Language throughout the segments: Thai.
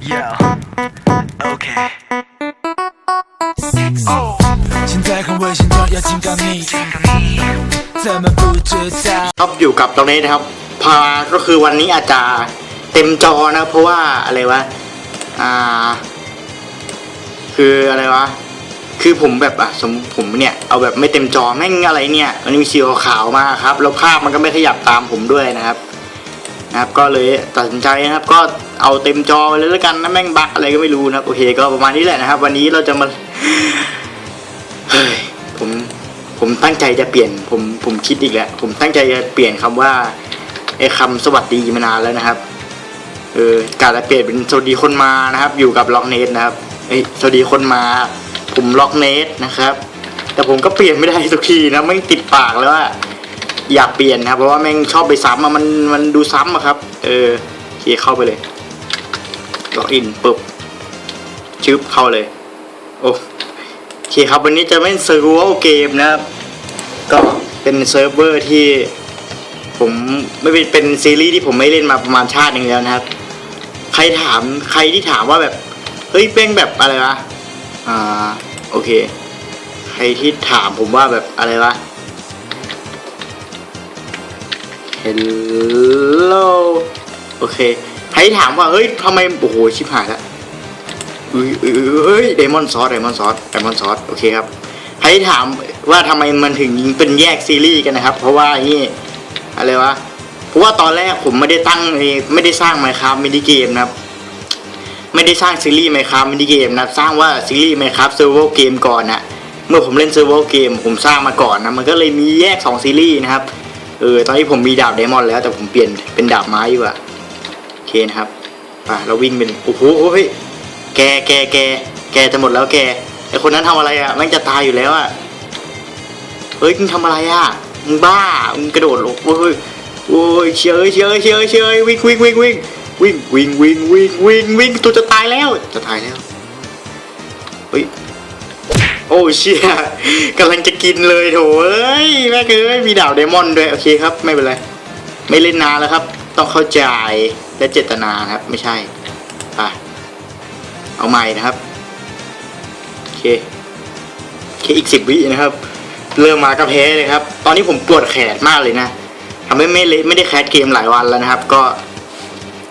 Yeah, okay. Oh. 现在很危险，就要警告你，咱们不知道。 ครับอยู่กับตรงนี้นะครับ พาก็คือวันนี้อาจจะเต็มจอนะ เพราะว่าอะไรวะอ่า คืออะไรวะ คือผมแบบอ่ะสมผมเนี่ย เอาแบบไม่เต็มจอแม่งอะไรเนี่ย มันมีสีขาวๆมาครับ แล้วภาพมันก็ไม่ขยับตามผมด้วยนะครับ นะครับก็เลยตัดสินใจนะครับก็เอาเต็มจอไปเลยแล้วกันนะแม่งบักอะไรก็ไม่รู้นะครับโอเคก็ประมาณนี้แหละนะครับ วันนี้เราจะมาเฮ้ยผมผมตั้งใจจะเปลี่ยนผมผมคิดอีกแล้วผมตั้งใจจะเปลี่ยนคำว่าไอ้คำสวัสดีมานานแล้วนะครับเออการจะเปลี่ยนเป็นสวัสดีคนมานะครับ อยู่กับล็อกเนสนะครับเอ้สวัสดีคนมา ผมล็อกเนสนะครับ แต่ผมก็เปลี่ยนไม่ได้สักทีนะไม่ติดปากแล้วว่า อยากเปลี่ยนนะครับเพราะว่าแม่งชอบไปซ้ำอะมันมันดูซ้ำอะครับ เออเคเข้าไปเลยล็อกอินปุ๊บชึบเข้าเลย โอ้โอเคครับวันนี้จะเล่นเซิร์ฟเวอร์เกมนะครับ ก็เป็นเซิร์ฟเวอร์ที่ผมไม่เป็นเป็นซีรีส์ที่ผมไม่เล่นมาประมาณชาติหนึ่งแล้วนะครับ ใครถามใครที่ถามว่าแบบ เฮ้ยเป้งแบบอะไรวะ อ่า โอเค ใครที่ถามผมว่าแบบอะไรวะ Hello โอเคใครถามว่าเฮ้ยทำไมโอ้โหชิบหายล้วอุ้ยเอ้ยเดมอนซอสเดมอนซอสเดมอนซอสโอเคครับใครถามว่าทำไมมันถึงเป็นแยกซีรีส์กันนะครับ เพราะว่านี่อะไรวะเพราะว่าตอนแรกผมไม่ได้ตั้งไม่ได้สร้างไมครับมินิเกมนะครับไม่ได้สร้างซีรีส์ไมครับมินิเกมนะครับสร้างว่าซีรีส์ไมครับเซอร์ r วเกมก่อนนะเมื่อผมเล่นเซอร์ r วเกมผมสร้างมาก่อนนะมันก็เลยมีแยกสองซีรีส์นะครับ เออตอนนี้ผมมีดาบเดมอนแล้วแต่ผมเปลี่ยนเป็นดาบไม้ดีกว่าโอเคนะครับอะเราวิ่งเป็นโอ้โหเฮ้ยแกแกแกแกจะหมดแล้วแกไอคนนั้นทำอะไรอะแม่งจะตายอยู่แล้วอะเฮ้ยมึงทำอะไรอะมึงบ้ามึงกระโดดลงโอ้ยโอ้ยเชยเชยเชยเชยวิ่งวิ่งวิ่งวิ่งวิ่งวิ่งวิ่งวิ่งวิ่งวิ่งตัวจะตายแล้วจะตายแล้วเฮ้ย โอ้เชี่ยกำลังจะกินเลยโถเอ้ยแม่เอ้ยมีดาวเดมอนด้วยโอเคครับไม่เป็นไร ไม่เล่นนานแล้วครับ ต้องเข้าใจและเจตนาครับ ไม่ใช่ไปเอาใหม่นะครับโอเคโอเคอีกสิบวินะครับ เริ่มมาก็แพ้เลยครับ ตอนนี้ผมปวดแขนมากเลยนะทำให้ไม่เล่นไม่ได้แคสเกมหลายวันแล้วนะครับ ก็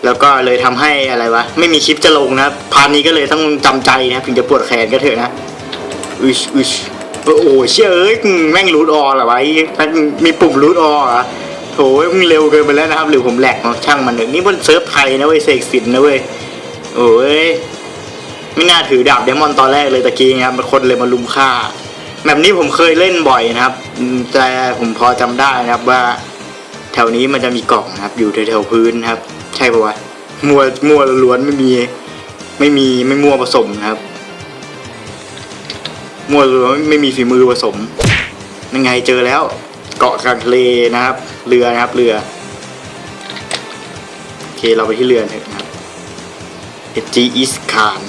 แล้วก็เลยทำให้อะไรวะไม่มีคลิปจะลงนะครับพาร์ทนี้ก็เลยต้องจำใจนะถึงจะปวดแขนก็เถอะนะ อุชอุชโอ้โหเชื่อเอ้ยแม่งรูดออเหรอวะไอ้แม่งมีปุ่มรูดออเหรอโถมึงเร็วเกินไปแล้วนะครับ หรือผมแหลกเนาะช่างมันเถอะนี่มันเซิร์ฟไทยนะเว้ยเสกสินนะเว้ยโอ้ยไม่น่าถือดาบเดมอนตอนแรกเลยตะกี้นะครับคนเลยมาลุมฆ่าแบบนี้ผมเคยเล่นบ่อยนะครับ แต่ผมพอจำได้นะครับว่า แถวนี้มันจะมีกล่องนะครับ อยู่แถวๆพื้นนะครับ ใช่ปะวะมัวมัวล้วนไม่มี ไม่มีไม่มัวผสมนะครับ มัวล้วนไม่มีฝีมือผสม ยังไงเจอแล้ว เกาะกลางทะเลนะครับ เรือนะครับเรือ โอเคเราไปที่เรือเถอะนะครับ G is can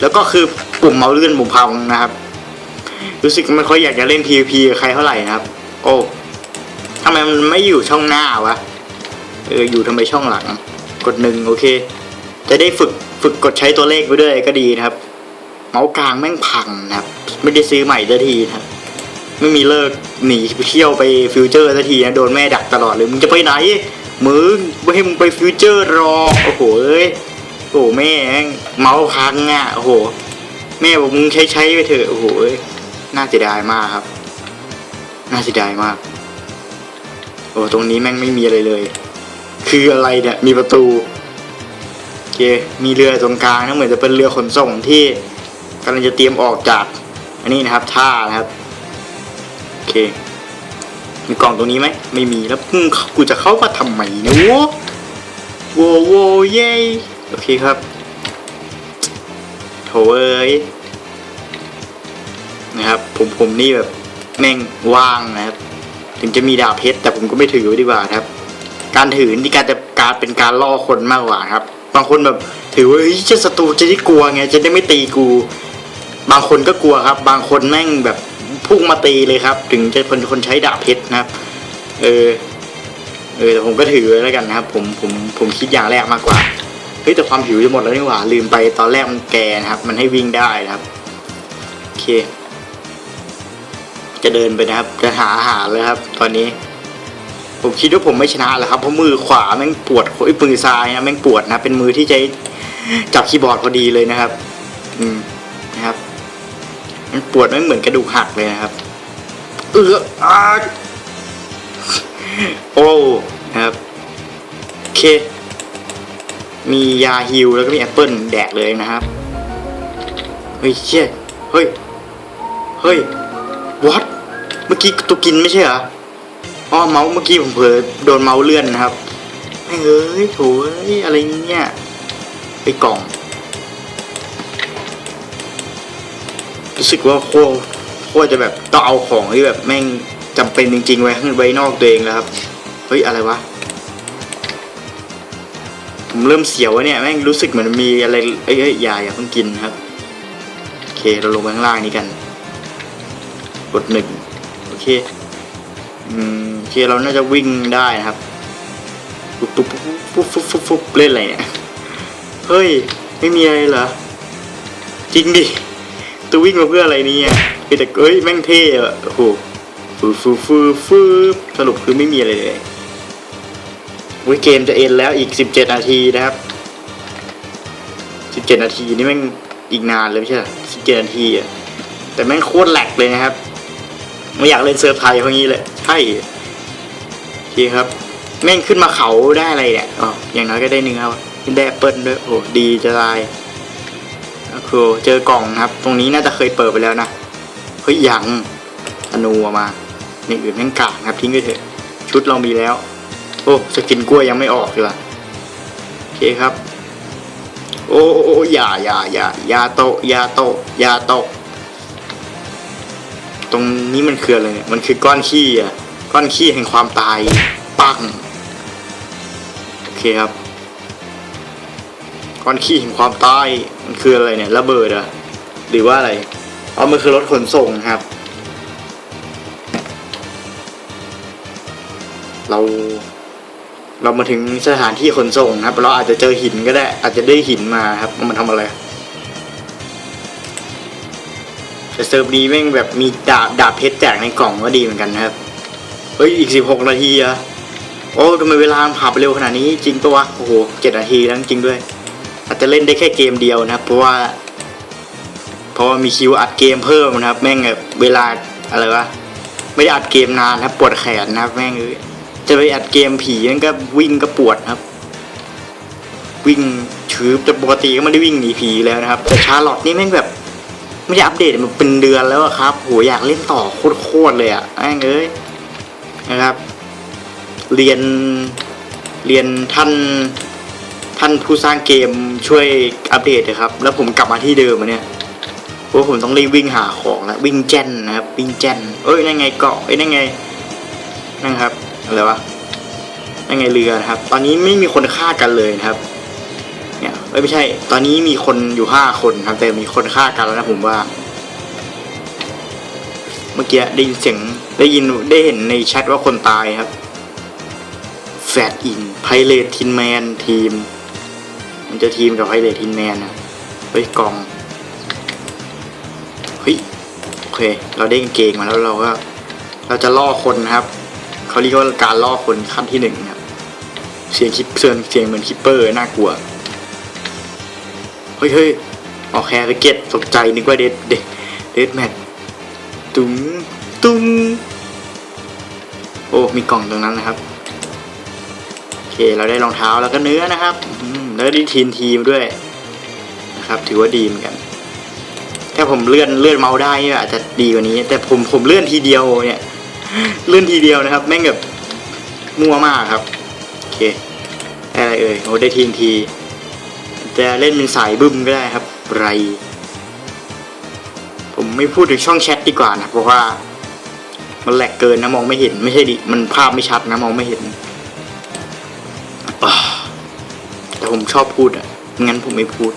แล้วก็คือปุ่มเมาส์เลื่อนปุ่มพังนะครับ รู้สึกไม่ค่อยอยากจะเล่น PVP กับใครเท่าไหร่นะครับ โอ้ทำไมมันไม่อยู่ช่องหน้าวะ เอออยู่ทำไมช่องหลัง กดหนึ่งโอเค จะได้ฝึกฝึกกดใช้ตัวเลขไปด้วยก็ดีนะครับ เมาส์กลางแม่งพังนะครับ ไม่ได้ซื้อใหม่สักทีนะครับ ไม่มีเลิกหนีไปเที่ยวไปฟิวเจอร์สักทีนะโดนแม่ดักตลอดเลยมึงจะไปไหนมึงไม่ให้มึงไปฟิวเจอร์รอโอ้โหเอ้ยโอ้โหแม่งเมาส์พังอะโอ้โหแม่บอกมึงใช้ใช้ไปเถอะโอ้โหเอ้ยน่าเสียดายมากครับ น่าเสียดายมาก โอ้ตรงนี้แม่งไม่มีอะไรเลย คืออะไรเนี่ยมีประตูโอเคมีเรือตรงกลางนะเหมือนจะเป็นเรือขนส่งที่ กำลังจะเตรียมออกจาก อันนี้นะครับท่านะครับโอเค มีกล่องตรงนี้ไหมไม่มีแล้วกูจะเข้ามาทำไมเนี่ยโว้โว้โว้เย้โอเคครับโถเอ้ยนะครับ ผมผมนี่แบบแม่งว่างนะครับ ถึงจะมีดาบเพชรแต่ผมก็ไม่ถือไว้ดีกว่าครับ การถือนี่การจะการเป็นการล่อคนมากกว่าครับ บางคนแบบถือว่าเฮ้ยเจ้าศัตรูจะได้กลัวไงจะได้ไม่ตีกู บางคนก็กลัวครับ บางคนแม่งแบบพุ่งมาตีเลยครับ ถึงจะเป็นคนใช้ดาบเพชรนะครับ เออ เออแต่ผมก็ถือแล้วกันนะครับ ผมผมผมคิดอย่างแรกมากกว่าเฮ้ยแต่ความหิวจะหมดแล้วนี่หว่าลืมไปตอนแรกมันแกนะครับ มันให้วิ่งได้นะครับโอเค จะเดินไปนะครับ จะหาอาหารเลยครับ ตอนนี้ ผมคิดว่าผมไม่ชนะแล้วครับเพราะมือขวาแม่งปวดไอ้ยมือซ้ายนะแม่งปวดนะ เป็นมือที่ใช้จับคีย์บอร์ดพอดีเลยนะครับ อืม มันปวดไม่เหมือนกระดูกหักเลยนะครับ เอออาโอ้นะครับโอเค มียาฮิวแล้วก็มีแอปเปิลแดกเลยนะครับ เฮ้ยเชี่ยเฮ้ย เฮ้ยวัดเมื่อกี้ตัวกินไม่ใช่เหรออ๋อเมาส์เมื่อกี้ผมเผลอโดนเมาส์เลื่อนนะครับเอ้ยโถเอ้ยอะไรเนี่ยไปกล่อง รู้สึกว่าโคตรโคตรจะแบบต้องเอาของที่แบบแม่งจำเป็นจริงๆไว้ข้างไว้นอกตัวเองแล้วครับ เฮ้ย อะไรวะ ผมเริ่มเสียวแล้วเนี่ย แม่งรู้สึกเหมือนมีอะไร เอ้ยอย่าอย่าเพิ่งกินครับ โอเค เราลงข้างล่างนี้กัน กดหนึ่งโอเค อืม โอเค เราน่าจะวิ่งได้นะครับ ปุ๊บปุ๊บปุ๊บปุ๊บปุ๊บปุ๊บเล่นอะไรเนี่ย เฮ้ย ไม่มีอะไรเหรอ จริงดิ ตัววิ่งมาเพื่ออะไรเนี่ยเฮ้ยแต่เอ้ยแม่งเท่อะโอ้โหฟืฟืฟืฟืสรุปคือไม่มีอะไรเลยวิเกมจะเอ็นแล้วอีกสิบเจ็ดนาทีนะครับสิบเจ็ดนาทีนี่แม่งอีกนานเลยไม่ใช่สิบเจ็ดนาทีอะแต่แม่งโคตรแหลกเลยนะครับ ไม่อยากเล่นเซิร์ฟไทยพวกนี้เลยใช่โอเครับ แม่งขึ้นมาเขาได้อะไรเนี่ยอ๋ออย่างน้อยก็ได้เนื้อได้แอปเปิลด้วยโอ้ดีจะตาย คือเจอกล่องครับ ตรงนี้น่าจะเคยเปิดไปแล้วนะ เฮ้ยยังธนูมาอย่อื่นแม่งกากครับทิ้งไปเถอะ ชุดเรามีแล้ว โอ้สกินกล้วยยังไม่ออกเลยโอเคครับ โอ้โอ้อย่าอย่าอย่าอย่าโตอย่าโตอย่าโตตรงนี้มันคืออะไรเนี่ยมันคือก้อนขี้อะ ก้อนขี้แห่งความตายปังโอเคครับ ก้อนขี้แห่งความตายมันคืออะไรเนี่ยระเบิดอะหรือว่าอะไรอ๋อมันคือรถขนส่งครับ เรา เรามาถึงสถานที่ขนส่งนะครับ เราอาจจะเจอหินก็ได้ อาจจะได้หินมาครับมันทำอะไรแต่เซิร์ฟนี้แม่งแบบมีดาบดาบเพชรแจกในกล่องก็ดีเหมือนกันนะครับ เฮ้ยอีกสิบหกนาทีอะโอ้ทำไมเวลามันผ่านไปเร็วขนาดนี้จริงปะวะ โอ้โหเจ็ดนาทีแล้วจริงด้วย อาจจะเล่นได้แค่เกมเดียวนะครับ เพราะว่าเพราะว่ามีคิวอัดเกมเพิ่มนะครับ แม่งแบบเวลาอะไรวะไม่ได้อัดเกมนานนะปวดแขนนะครับ แม่งเอ้ยจะไปอัดเกมผีนั่นก็วิ่งก็ปวดครับ วิ่งชืบแต่ปกติก็ไม่ได้วิ่งหนีผีแล้วนะครับ แต่ชาร์ลอตนี่แม่งแบบไม่ได้อัปเดตมันเป็นเดือนแล้วครับโหอยากเล่นต่อโคตรๆเลยอะแม่งเอ้ยนะครับ เรียนเรียนท่าน ท่านผู้สร้างเกมช่วยอัปเดตเลยครับ แล้วผมกลับมาที่เดิมอะเนี่ยเพราะผมต้องรีบวิ่งหาของแล้ววิ่งแจนนะครับวิ่งแจนเอ้ยนั่นไงเกาะเอ้ยนั่นไงนั่นครับอะไรวะนั่นไงเรือนะครับ ตอนนี้ไม่มีคนฆ่ากันเลยนะครับ เนี่ยเอ้ยไม่ใช่ ตอนนี้มีคนอยู่ห้าคนครับ แต่มีคนฆ่ากันแล้วนะผมว่า เมื่อกี้ได้ยินเสียงได้ยินได้เห็นในแชทว่าคนตายครับแฟดอินไพเรตทินแมนทีม มันจะทีมกับไพเรตทินแมนนะเฮ้ยกล่องเฮ้ยโอเค เราได้เกงมาแล้วเราก็ เราจะล่อคนนะครับเขาเรียกว่าการล่อคนขั้นที่หนึ่งครับเสียงคิปเสียงเสียงเหมือนคิปเปอร์น่ากลัวเฮ้ยเฮ้ยออกแคร์เก็ตตกใจนึกว่าเดดเดดเดดแมทตุ้งตุ้งโอ้มีกล่องตรงนั้นนะครับโอเค เราได้รองเท้าแล้วก็เนื้อนะครับอื แล้วได้ทีนทีมด้วยนะครับ ถือว่าดีเหมือนกัน ถ้าผมเลื่อนเลื่อนเมาส์ได้เนี่ยอาจจะดีกว่านี้ แต่ผมผมเลื่อนทีเดียวเนี่ย เลื่อนทีเดียวนะครับ แม่งแบบมั่วมากครับ โอเค อะไรเอ่ยโอ้ได้ทีนที จะเล่นเป็นสายบึ้มก็ได้ครับไรผมไม่พูดถึงช่องแชทดีกว่านะเพราะว่า มันแหลกเกินนะมองไม่เห็น ไม่ใช่ดิมันภาพไม่ชัดนะมองไม่เห็น ผมชอบพูดอะ งั้นผมไม่พูด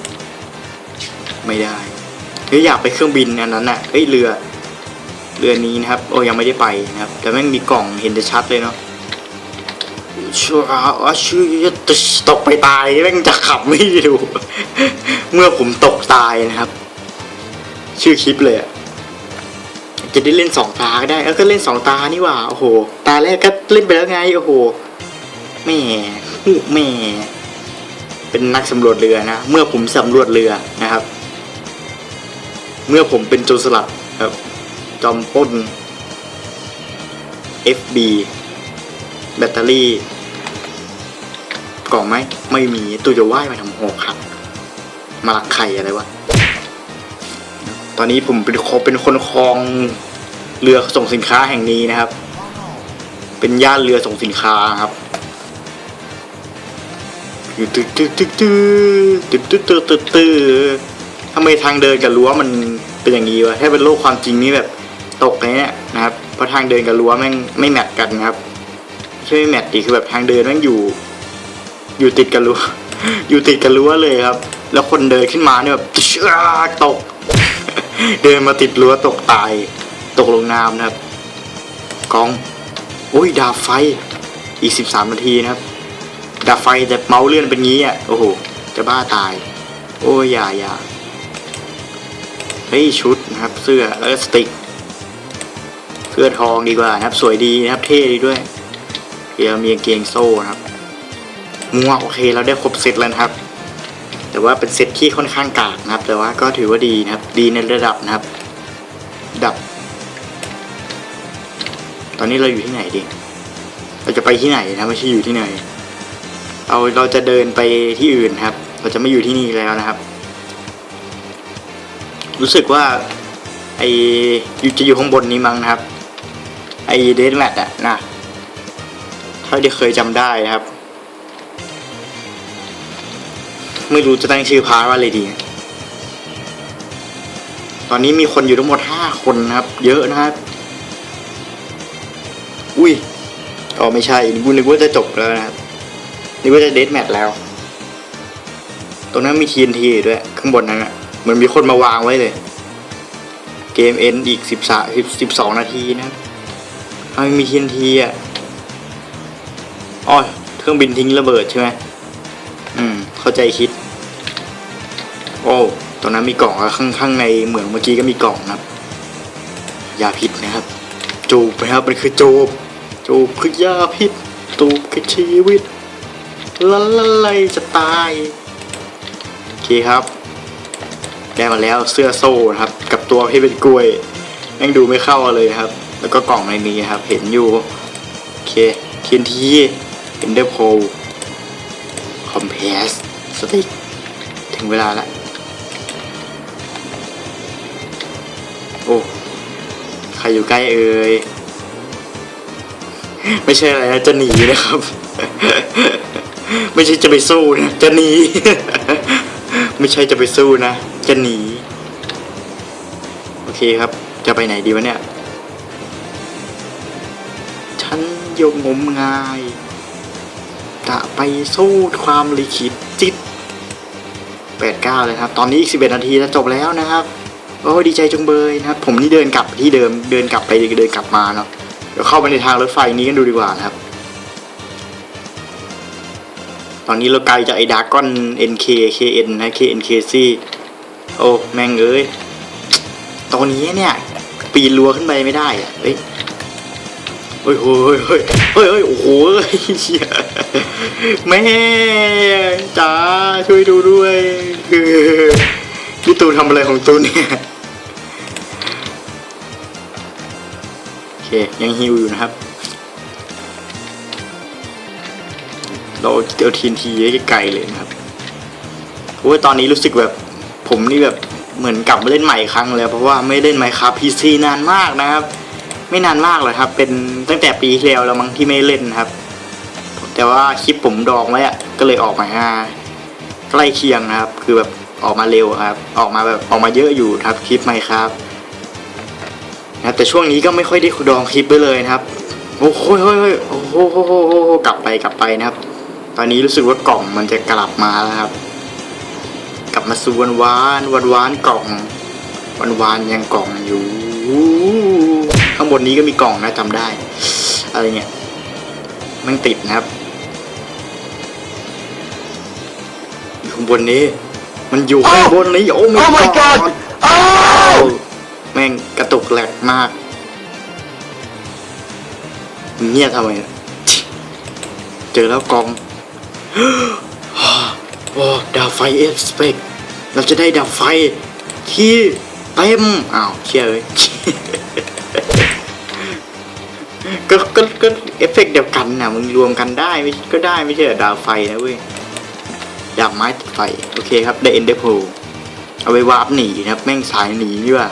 ไม่ได้เฮ้ยอยากไปเครื่องบินอันนั้นน่ะเฮ้ยเรือ เรือนี้นะครับ โอ้ยังไม่ได้ไปนะครับ แต่แม่งมีกล่องเห็นจะชัดเลยเนาะชัวร์ชื่อตกไปตายแม่งจะขับไม่ดู เมื่อผมตกตายนะครับ ชื่อคลิปเลยอะจะได้เล่นสองตาก็ได้เออก็เล่นสองตานี่หว่า โอ้โห ตาแรกก็เล่นไปแล้วไง โอ้โหแม่หูแม่ เป็นนักสำรวจเรือนะ เมื่อผมสำรวจเรือนะครับ เมื่อผมเป็นโจรสลัดครับจอมป้น FB แบตเตอรี่ กล่องไหมไม่มีตัวจะว่ายมาทำหกครับ มาลักไข่อะไรวะ ตอนนี้ผมเป็นคนเป็นคนคลองเรือส่งสินค้าแห่งนี้นะครับ เป็นย่านเรือส่งสินค้าครับ ตึกตึกตึกตึกตึกตึกตึกตึกตึกทำไมทางเดินกับรั้วมันเป็นอย่างนี้วะถ้าเป็นโลกความจริงนี่แบบตกเนี่ยนะครับเพราะทางเดินกับรั้วแม่งไม่แมทกันนะครับไม่ใช่ไม่แมทดิคือแบบทางเดินแม่งอยู่ อยู่ติดกับรั้วอยู่ติดกับรั้วเลยครับ แล้วคนเดินขึ้นมาเนี่ยแบบชื่อตก เดินมาติดรั้วตกตาย ตกลงน้ำนะครับกองโอ้ยดาบไฟอีกสิบสามนาทีนะครับ ดาบไฟแต่เมาส์เลื่อนเป็นงี้อะ โอ้โห จะบ้าตาย โอ้ยอย่าอย่าเฮ้ยชุดนะครับ เสื้อแล้วก็สติก เสื้อทองดีกว่านะครับ สวยดีนะครับ เท่ดีด้วย เดี๋ยวมีกางเกงโซ่นะครับมัวโอเคเราได้ครบเซตแล้วครับ แต่ว่าเป็นเซตที่ค่อนข้างกากนะครับ แต่ว่าก็ถือว่าดีนะครับ ดีในระดับนะครับ ดับ ตอนนี้เราอยู่ที่ไหนดี เราจะไปที่ไหนนะไม่ใช่อยู่ที่ไหน เอาเราจะเดินไปที่อื่นครับ เราจะไม่อยู่ที่นี่แล้วนะครับ รู้สึกว่าไออยู่จะอยู่ข้างบนนี้มั้งนะครับ ไอเดนแมทอะนะเท่าที่เคยจำได้นะครับ ไม่รู้จะตั้งชื่อพาร์ทว่าอะไรดี ตอนนี้มีคนอยู่ทั้งหมดห้าคนนะครับ เยอะนะครับ อุ้ยอ๋อไม่ใช่กว่านึกว่าจะจบแล้วนะครับ นึกว่าจะเดทแมทแล้ว ตรงนั้นมี TNT ด้วยข้างบนนั้นอะเหมือนมีคนมาวางไว้เลย เกมเอ็นอีกสิบสามสิบสองนาทีนะครับทำไมมี TNT อะอ๋อเครื่องบินทิ้งระเบิดใช่ไหมอืม เข้าใจคิด โอ้ตรงนั้นมีกล่องข้างข้างในเหมืองเมื่อกี้ก็มีกล่องนะครับอย่าผิดนะครับ จูบนะครับมันคือจูบจูบคือยาพิษจูบคือชีวิต ละละไลจะตาย โอเคครับ ได้มาแล้วเสื้อโซ่นครับ กับตัวที่เป็นกล้วยแม่งดูไม่เข้าเลยครับ แล้วก็กล่องในนี้ครับ เห็นอยู่ โอเคเทียนทีเอนเดอร์โพลคอมเพสสติกถึงเวลาละโอ้ ใครอยู่ใกล้เอ่ย ไม่ใช่อะไรนะจะหนีนะครับ ไม่ใช่จะไปสู้นะจะหนี ไม่ใช่จะไปสู้นะ จะหนี โอเคครับ จะไปไหนดีวะเนี่ย ฉันยงงมงาย จะไปสู้ความลิขิตจิตแปดเก้าเลยครับ ตอนนี้อีกสิบเอ็ดนาทีจะจบแล้วนะครับ โอ้ดีใจจงเบยนะครับ ผมนี่เดินกลับที่เดิม เดินกลับไปเดินกลับมาเนาะ เดี๋ยวเข้าไปในทางรถไฟนี้กันดูดีกว่านะครับ ตอนนี้เราไกลจากไอ้ดากอน NK KN นะ KNKC โอ้แม่งเอ้ย ตอนนี้เนี่ย ปีนรั้วขึ้นไปไม่ได้อะเฮ้ยเฮ้ยเฮ้ยเฮ้ยเฮ้ยโอ้โหเหี้ยแม่จ๋าช่วยดูด้วยพี่ตูนทำอะไรของตูนเนี่ย โอเค ยังฮิวอยู่นะครับ เราเอาทีนทีไกลๆเลยนะครับโอ้ยตอนนี้รู้สึกแบบผมนี่แบบเหมือนกลับมาเล่นใหม่อีกครั้งแล้วเพราะว่าไม่เล่นไมค์ครับพีซีนานมากนะครับ ไม่นานมากเลยครับ เป็นตั้งแต่ปีที่แล้วแล้วมั้งที่ไม่เล่นครับ แต่ว่าคลิปผมดองไว้อะก็เลยออกมาใกล้เคียงนะครับ คือแบบออกมาเร็วครับ ออกมาแบบออกมาเยอะอยู่ครับคลิปไมค์ครับนะแต่ช่วงนี้ก็ไม่ค่อยได้ดองคลิปไปเลยนะครับ โอ้ยเฮ้ยโอ้โหโอ้โหโอ้โหกลับไปกลับไปนะครับ ตอนนี้รู้สึกว่ากล่องมันจะกลับมาแล้วครับ กลับมาสูวันวานวันวานกล่องวานวานยังกล่องอยู่ ข้างบนนี้ก็มีกล่องนะจำได้ อะไรเงี้ยมันติดนะครับข้างบนนี้ มันอยู่ข้างบนนี้โอ้ my god แม่งกระตุกแหลกมากเงียบทำไมเจอแล้วกอง โอ้ดาวไฟเอฟสเปกเราจะได้ดาวไฟที่เต็มอ้าวเชื่อเลยก็ก็ก็เอฟเฟกต์เดียวกันนะมึงรวมกันได้ไม่ก็ได้ไม่ใช่ดาวไฟนะเว้ยดาบไม้ติดไฟ โอเคครับได้เอ็นเดอร์โพเอาไปวาร์ปหนีนะครับ แม่งสายหนีดีกว่า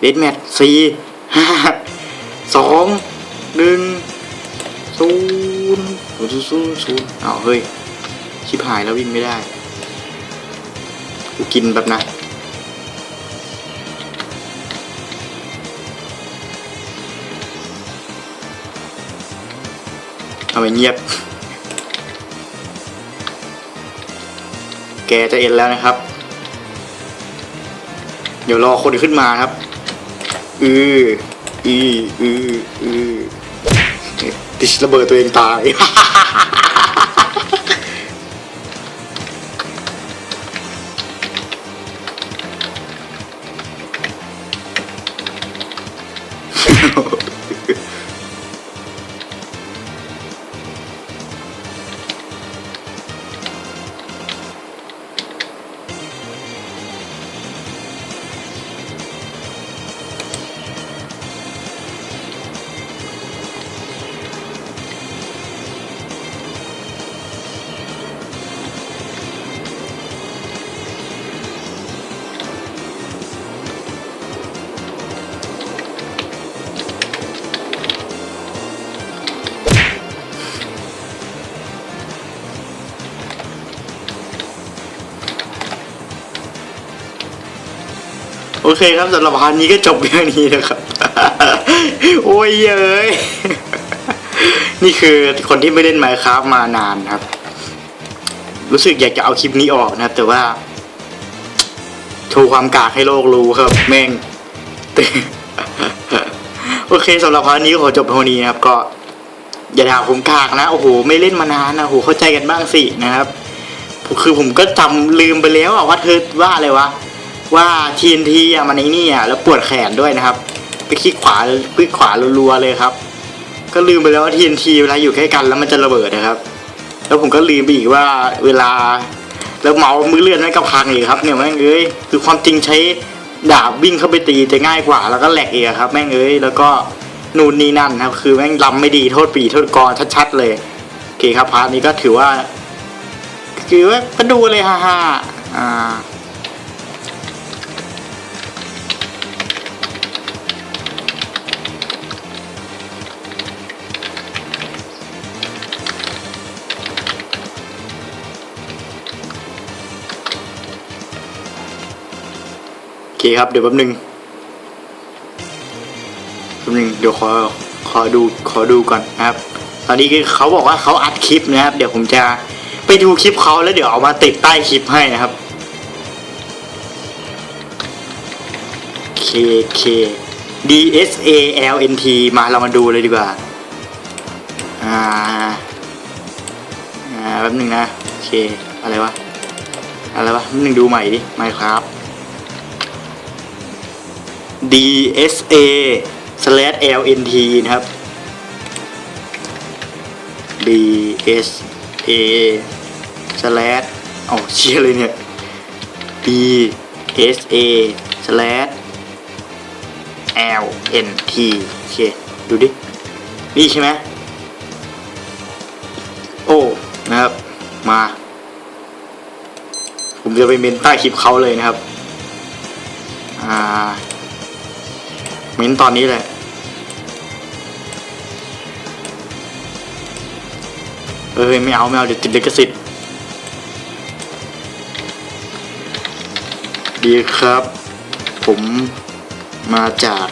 เดดแมทสี่ห้าสองหนึ่ง ศูนย์ศูนย์ศูนย์ศูนย์อ้าวเฮ้ย ชิบหายแล้ววิ่งไม่ได้ กูกินแบบนะทำไมเงียบ แกจะเอ็นแล้วนะครับ เดี๋ยวรอคนขึ้นมาครับ อืออืออืออือ ติชระเโอเคครับสำหรับพาร์ทนี้ก็จบเพียงนี้นะครับ โอ้ยเย้ยนี่คือคนที่ไม่เล่นไมค์ครับมานานครับ รู้สึกอยากจะเอาคลิปนี้ออกนะ แต่ว่าโชว์ความกากให้โลกรู้ครับ แม่งโอเคสำหรับพาร์ทนี้ก็ขอจบเท่านี้ครับ ก็อย่าด่าผมกากนะโอ้โหไม่เล่นมานานนะโอ้โหเข้าใจกันบ้างสินะครับ คือผมก็จำลืมไปแล้วอะว่าเธอว่าอะไรวะ ว่า TNT อะมันไอ้นี่อะแล้วปวดแขนด้วยนะครับ ไปคลิกขวาคลิกขวารัวๆเลยครับ ก็ลืมไปแล้วว่า TNT เวลาอยู่ใกล้กันแล้วมันจะระเบิดนะครับ แล้วผมก็ลืมไปอีกว่าเวลา แล้วเมาส์มือเลื่อนนั่นก็พังอีกครับเนี่ยแม่งเอ้ยคือความจริงใช้ดาบวิ่งเข้าไปตีจะง่ายกว่า แล้วก็แหลกเองครับ แม่งเอ้ยแล้วก็นู่นนี่นั่นนะครับ คือแม่งลำไม่ดีโทษปีโทษกรชัดๆเลยโอเคครับพาร์ทนี้ก็ถือว่า คือว่าก็ดูเลยฮ่าฮ่าอ่า เคครับ เดี๋ยวแป๊บนึงแป๊บนึงเดี๋ยวขอขอดูขอดูก่อนนะครับ ตอนนี้คือเขาบอกว่าเขาอัดคลิปนะครับ เดี๋ยวผมจะไปดูคลิปเขาแล้วเดี๋ยวเอามาติดใต้คลิปให้นะครับ K K D S A L N T มาเรามาดูเลยดีกว่า อ่า อ่าแป๊บนึงนะ โอเค อะไรวะ อะไรวะแป๊บนึงดูใหม่ดิไม่ครับ D S A slash L N T นะครับ D S A slash อ๋อเชี่ยเลยเนี่ย D S A slash L N T โอเค ดูดิ นี่ใช่ไหมโอ้ นะครับ มา ผมจะไปเมนใต้คลิปเขาเลยนะครับ อ่า ม้นตอนนี้แหละเอ้ยไม่เอาไม่เอาเดี๋ยวติดลิขสิทธิ์ดีครับ ผมมาจาก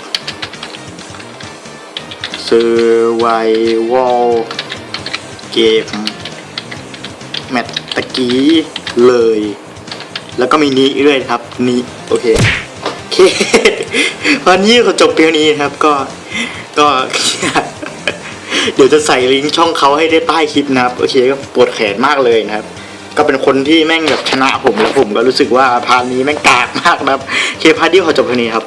เซอร์ไววอลเกมแมตตะกี้เลย แล้วก็มีนี้ด้วยครับ นี้ โอเค เควันนี้ก็จบเพียงนี้ครับ ก็ก็เดี๋ยวจะใส่ลิงก์ช่องเขาให้ได้ใต้คลิปนะครับ โอเคก็ปวดแขนมากเลยนะครับ ก็เป็นคนที่แม่งแบบชนะผมแล้วผมก็รู้สึกว่าพาร์ทนี้แม่งกากมากนะครับโอเคพาร์ทที่ขอจบเท่านี้ครับ